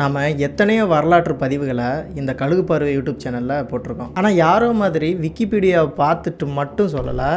நாம் எத்தனையோ வரலாற்று பதிவுகளை இந்த கழுகு பார்வை யூடியூப் சேனலில் போட்டிருக்கோம். ஆனால் யாரோ மாதிரி விக்கிபீடியாவை பார்த்துட்டு மட்டும் சொல்லலை.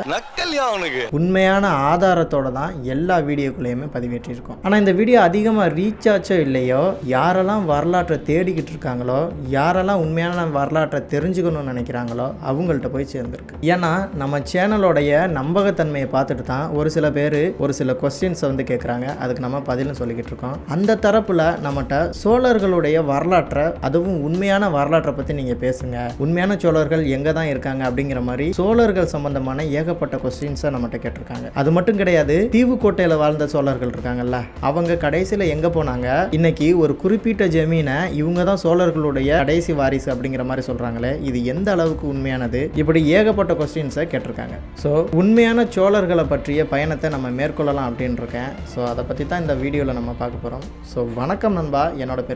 உண்மையான ஆதாரத்தோட தான் எல்லா வீடியோக்குள்ளேயுமே பதிவேற்றிருக்கோம். ஆனால் இந்த வீடியோ அதிகமாக ரீச் ஆச்சோ இல்லையோ யாரெல்லாம் வரலாற்றை தேடிக்கிட்டு இருக்காங்களோ யாரெல்லாம் உண்மையான வரலாற்றை தெரிஞ்சுக்கணும்னு நினைக்கிறாங்களோ அவங்கள்ட்ட போய் சேர்ந்துருக்கு. ஏன்னா நம்ம சேனலோடைய நம்பகத்தன்மையை பார்த்துட்டு தான் ஒரு சில பேர் ஒரு சில கொஸ்டின்ஸை வந்து கேட்குறாங்க அதுக்கு நம்ம பதிலும் சொல்லிக்கிட்டு இருக்கோம். அந்த தரப்பில் நம்மகிட்ட சோழர்களுடைய வரலாற்றை அதுவும் உண்மையான வரலாற்றை பற்றி நீங்கள் பேசுங்க. உண்மையான சோழர்கள் எங்கே தான் இருக்காங்க அப்படிங்கிற மாதிரி சோழர்கள் சம்பந்தமான ஏகப்பட்ட கொஸ்டின்ஸை நம்மகிட்ட கேட்டிருக்காங்க. அது மட்டும் கிடையாது தீவுக்கோட்டையில் வாழ்ந்த சோழர்கள் இருக்காங்கல்ல அவங்க கடைசியில் எங்கே போனாங்க? இன்னைக்கு ஒரு குறிப்பிட்ட ஜமீனை இவங்க தான் சோழர்களுடைய கடைசி வாரிசு அப்படிங்கிற மாதிரி சொல்கிறாங்களே இது எந்த அளவுக்கு உண்மையானது? இப்படி ஏகப்பட்ட கொஸ்டின்ஸை கேட்டிருக்காங்க. ஸோ உண்மையான சோழர்களை பற்றிய பயணத்தை நம்ம மேற்கொள்ளலாம் அப்படின்னு இருக்கேன் ஸோ அதை பற்றி தான் இந்த வீடியோவில் நம்ம பார்க்க போகிறோம் ஸோ வணக்கம் நண்பா என்னோட பேர்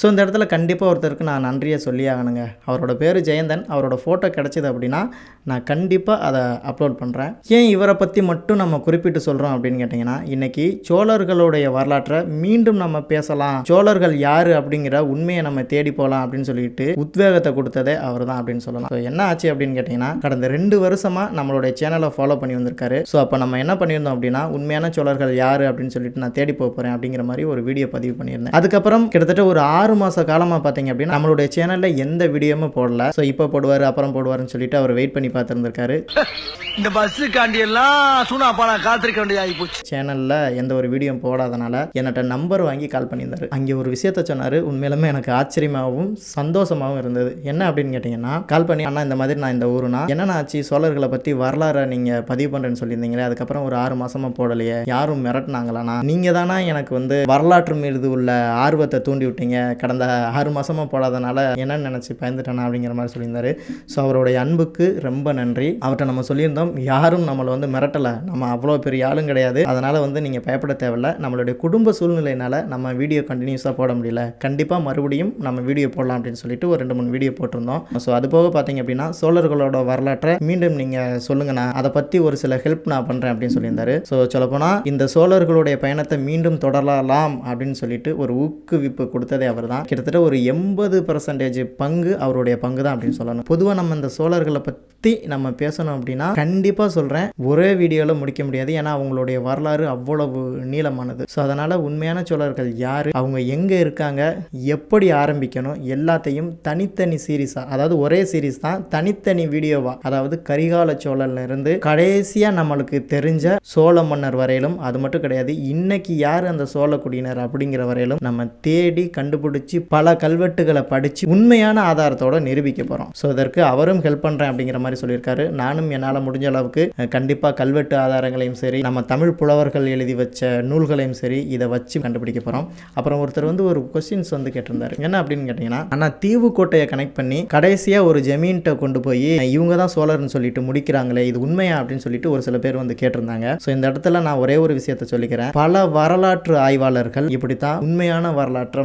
ஸோ இந்த இடத்துல கண்டிப்பாக ஒருத்தருக்கு நான் நன்றியை சொல்லி ஆகணுங்க. அவரோட பேர் ஜெயந்தன். அவரோட ஃபோட்டோ கிடச்சிது அப்படின்னா நான் கண்டிப்பாக அதை அப்லோட் பண்ணுறேன் ஏன் இவரை பற்றி மட்டும் நம்ம குறிப்பிட்டு சொல்கிறோம் அப்படின்னு கேட்டிங்கன்னா இன்றைக்கி சோழர்களுடைய வரலாற்றை மீண்டும் நம்ம பேசலாம். சோழர்கள் யார் அப்படிங்கிற உண்மையை நம்ம தேடி போகலாம் அப்படின்னு சொல்லிட்டு உத்வேகத்தை கொடுத்ததே அவர் தான் அப்படின்னு சொல்லலாம். ஸோ என்ன ஆச்சு அப்படின்னு கேட்டிங்கன்னா கடந்த ரெண்டு வருஷமாக நம்மளுடைய சேனலை ஃபாலோ பண்ணி வந்திருக்காரு. ஸோ அப்போ நம்ம என்ன பண்ணியிருந்தோம் அப்படின்னா உண்மையான சோழர்கள் யார் அப்படின்னு சொல்லிட்டு நான் தேடி போக போகிறேன் அப்படிங்கிற மாதிரி ஒரு வீடியோ பதிவு பண்ணியிருந்தேன். அதுக்கப்புறம் கிட்டத்தட்ட ஒரு ஆறு மாத காலமாக பார்த்தீங்க அப்படின்னா நம்மளுடைய சேனலில் எந்த வீடியோவும் போடல. ஸோ இப்போ போடுவார் அப்புறம் போடுவார்னு சொல்லிட்டு அவர் வெயிட் பண்ணி பார்த்துருந்துருக்காரு. இந்த பஸ்ஸுக்காண்டி எல்லாம் சூனா பானா காத்திருக்க வேண்டியதாகி போச்சு. சேனலில் எந்த ஒரு வீடியோ போடாதனால என்கிட்ட நம்பர் வாங்கி கால் பண்ணியிருந்தாரு. அங்கே ஒரு விஷயத்த சொன்னார். உண்மையிலுமே எனக்கு ஆச்சரியமாகவும் சந்தோஷமாகவும் இருந்தது. என்ன அப்படின்னு கேட்டிங்கன்னா கால் பண்ணி அண்ணா இந்த மாதிரி நான் இந்த ஊருனா என்னென்ன ஆச்சு? சோழர்களை பற்றி வரலாறை நீங்கள் பதிவு பண்ணுறேன்னு சொல்லியிருந்தீங்களே அதுக்கப்புறம் ஒரு ஆறு மாசமா போடலையே. யாரும் மிரட்டினாங்களாண்ணா? நீங்கள் தானே எனக்கு வந்து வரலாற்று மீது உள்ள ஆர்வத்தை தூண்டி விட்டீங்க. கடந்த ஆறு மாதமாக போடாதனால என்ன நினச்சி பயந்துட்டேனா அப்படிங்கிற மாதிரி சொல்லியிருந்தாரு. ஸோ அவருடைய அன்புக்கு ரொம்ப நன்றி. அவர்கிட்ட நம்ம சொல்லியிருந்தோம் யாரும் நம்மளை வந்து மிரட்டலை. நம்ம அவ்வளோ பெரிய ஆளும் கிடையாது. அதனால் வந்து நீங்கள் பயப்பட தேவையில்ல. நம்மளுடைய குடும்ப சூழ்நிலையினால நம்ம வீடியோ கண்டினியூஸாக போட முடியல. கண்டிப்பாக மறுபடியும் நம்ம வீடியோ போடலாம் அப்படின்னு சொல்லிட்டு ஒரு ரெண்டு மூணு வீடியோ போட்டிருந்தோம். ஸோ அது போக பார்த்தீங்க அப்படின்னா சோழர்களோட வரலாற்றை மீண்டும் நீங்கள் சொல்லுங்கண்ணா அதை பற்றி ஒரு சில ஹெல்ப் நான் பண்ணுறேன் அப்படின்னு சொல்லியிருந்தாரு. ஸோ சொல்லப்போனால் இந்த சோழர்களுடைய பயணத்தை மீண்டும் தொடரலாம் அப்படின்னு சொல்லிட்டு ஒரு ஊக்குவிப்பு கொடுத்ததே அவர் தான். கிட்டத்தட்ட ஒரு எண்பது பர்சன்டேஜ் பங்கு அவருடைய பங்கு தான் அப்படின்னு சொல்லணும். பொதுவாக நம்ம இந்த சோழர்களை பற்றி நம்ம பேசணும் அப்படின்னா கண்டிப்பாக சொல்கிறேன் ஒரே வீடியோவில் முடிக்க முடியாது. ஏன்னா அவங்களுடைய வரலாறு அவ்வளவு நீளமானது. ஸோ அதனால் உண்மையான சோழர்கள் யார்? அவங்க எங்கே இருக்காங்க? எப்படி ஆரம்பிக்கணும்? எல்லாத்தையும் தனித்தனி சீரீஸாக அதாவது ஒரே சீரீஸ் தான் தனித்தனி வீடியோவாக அதாவது கரிகால சோழன்ல இருந்து கடைசியாக நம்மளுக்கு தெரிஞ்ச சோழ மன்னர் வரையிலும் அது மட்டும் கிடையாது இன்னைக்கு யார் அந்த சோழ குடியினர் அப்படிங்கிற வரையிலும் நம்ம தேடி கண்டுபிடி கண்டுபிடிச்சி பல கல்வெட்டுகளை படித்து உண்மையான ஆதாரத்தோட நிரூபிக்க போகிறோம் ஸோ இதற்கு அவரும் ஹெல்ப் பண்ணுறேன் அப்படிங்கிற மாதிரி சொல்லியிருக்காரு. நானும் என்னால் முடிஞ்ச அளவுக்கு கண்டிப்பாக கல்வெட்டு ஆதாரங்களையும் சரி நம்ம தமிழ் புலவர்கள் எழுதி வச்ச நூல்களையும் சரி இதை வச்சு கண்டுபிடிக்க போகிறோம் அப்புறம் ஒருத்தர் வந்து ஒரு கொஸ்டின்ஸ் வந்து கேட்டிருந்தாரு. என்ன அப்படின்னு கேட்டிங்கன்னா ஆனால் தீவுக்கோட்டையை கனெக்ட் பண்ணி கடைசியாக ஒரு ஜெமீன்கிட்ட கொண்டு போய் இவங்க தான் சோழர்னு சொல்லிட்டு முடிக்கிறாங்களே இது உண்மையா அப்படின்னு சொல்லிட்டு ஒரு சில பேர் வந்து கேட்டிருந்தாங்க. ஸோ இந்த இடத்துல நான் ஒரே ஒரு விஷயத்த சொல்லிக்கிறேன். பல வரலாற்று ஆய்வாளர்கள் இப்படித்தான் உண்மையான வரலாற்றை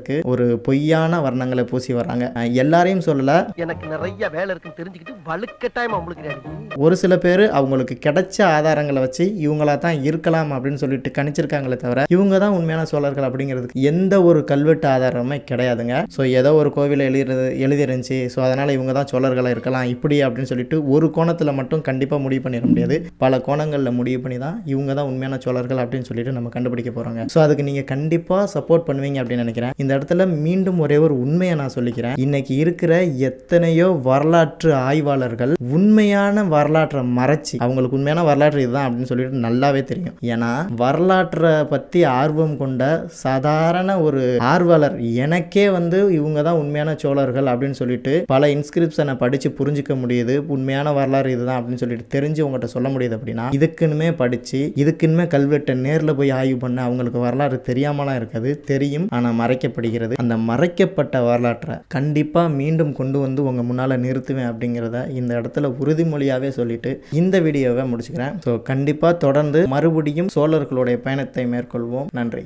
மதைக்கிறதுக்கு ஒரு பொய்யான வர்ணங்களை பூசி வர்றாங்க. எல்லாரையும் சொல்லல. எனக்கு நிறைய வேலை இருக்குன்னு தெரிஞ்சுக்கிட்டு வலுக்கட்டாயமா உங்களுக்கு ஒரு சில பேர் அவங்களுக்கு கிடைச்ச ஆதாரங்களை வச்சு இவங்களா தான் இருக்கலாம் அப்படின்னு சொல்லிட்டு கணிச்சிருக்காங்களே தவிர இவங்க தான் உண்மையான சோழர்கள் அப்படிங்கிறதுக்கு எந்த ஒரு கல்வெட்டு ஆதாரமே கிடையாதுங்க. ஸோ ஏதோ ஒரு கோவிலில் எழுதுறது எழுதிருந்துச்சு ஸோ அதனால் இவங்க தான் சோழர்களாக இருக்கலாம். இப்படி அப்படின்னு சொல்லிட்டு ஒரு கோணத்தில் மட்டும் கண்டிப்பாக முடிவு பண்ணிட முடியாது. பல கோணங்களில் முடிவு பண்ணி தான் இவங்க தான் உண்மையான சோழர்கள் அப்படின்னு சொல்லிட்டு நம்ம கண்டுபிடிக்க போகிறோங்க ஸோ அதுக்கு நீங்கள் கண்டிப்பாக சப்போர்ட் பண்ணுவீங்க அப்படின்னு நினைக்கிறேன். இந்த இந்த இடத்துல மீண்டும் ஒரே ஒரு உண்மையை நான் சொல்லிக்கிறேன். இன்னைக்கு இருக்கிற எத்தனையோ வரலாற்று ஆய்வாளர்கள் உண்மையான வரலாற்றை மறைச்சி அவங்களுக்கு உண்மையான வரலாற்று இதுதான் அப்படின்னு சொல்லிட்டு நல்லாவே தெரியும். ஏன்னா வரலாற்றை பற்றி ஆர்வம் கொண்ட சாதாரண ஒரு ஆர்வலர் எனக்கே வந்து இவங்க தான் உண்மையான சோழர்கள் அப்படின்னு சொல்லிட்டு பல இன்ஸ்கிரிப்ஷனை படித்து புரிஞ்சுக்க முடியுது. உண்மையான வரலாறு இதுதான் அப்படின்னு சொல்லிட்டு தெரிஞ்சு உங்கள்கிட்ட சொல்ல முடியுது அப்படின்னா இதுக்குன்னுமே படித்து இதுக்குன்னுமே கல்வெட்டை நேரில் போய் ஆய்வு பண்ண அவங்களுக்கு வரலாறு தெரியாமலாம் இருக்காது. தெரியும் ஆனால் மறைக்கப்பட்டு மறைக்கப்படுகிறது அந்த மறைக்கப்பட்ட வரலாற்றை கண்டிப்பாக மீண்டும் கொண்டு வந்து உங்கள் முன்னால் நிறுத்துவேன் அப்படிங்கிறத இந்த இடத்துல உறுதிமொழியாகவே சொல்லிட்டு இந்த வீடியோவை முடிச்சுக்கிறேன். ஸோ கண்டிப்பாக தொடர்ந்து மறுபடியும் சோழர்களுடைய பயணத்தை மேற்கொள்வோம். நன்றி.